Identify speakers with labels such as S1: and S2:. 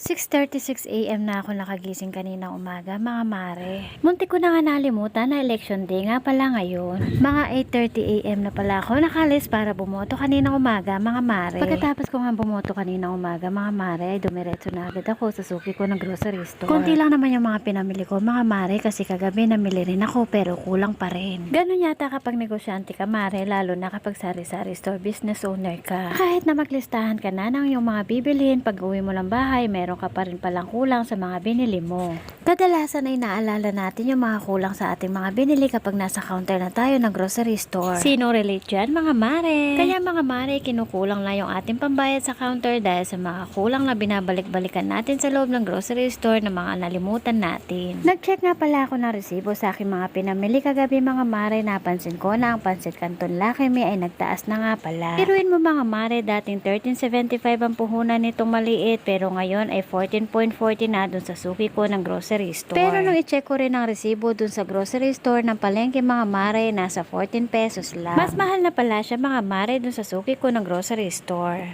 S1: 6.36am na ako nakagising kaninang umaga, mga mare. Muntik ko na nga nalimutan na election day nga pala ngayon. Mga 8.30am na pala ako nakalis para bumoto kaninang umaga, mga mare. Pagkatapos ko nga bumoto kaninang umaga, mga mare, ay dumiretso na agad ako sa suki ko ng grocery store. Kunti lang naman yung mga pinamili ko, mga mare, kasi kagabi namili rin ako pero kulang pa rin. Ganun yata kapag negosyante ka, mare, lalo na kapag sari-sari store business owner ka. Kahit na maglistahan ka na ng yung mga bibilhin, pag uwi mo ng bahay, meron ka pa rin palang kulang sa mga binili mo. Kadalasan ay naalala natin yung mga kulang sa ating mga binili kapag nasa counter na tayo ng grocery store. Sino relate dyan, mga mare? Kaya mga mare, kinukulang lang yung ating pambayad sa counter dahil sa mga kulang na binabalik-balikan natin sa loob ng grocery store na mga nalimutan natin. Nag-check nga pala ako ng resibo sa aking mga pinamili kagabi mga mare, napansin ko na ang pansit canton Lakemi ay nagtaas na nga pala. Piruin mo mga mare, dating 13.75 ang puhunan nitong maliit pero ngayon ay 14.40 na dun sa suki ko ng grocery store. Pero nung i-check ko rin ang resibo dun sa grocery store ng palengke mga mare, nasa 14 pesos lang. Mas mahal na pala siya mga mare dun sa suki ko ng grocery store.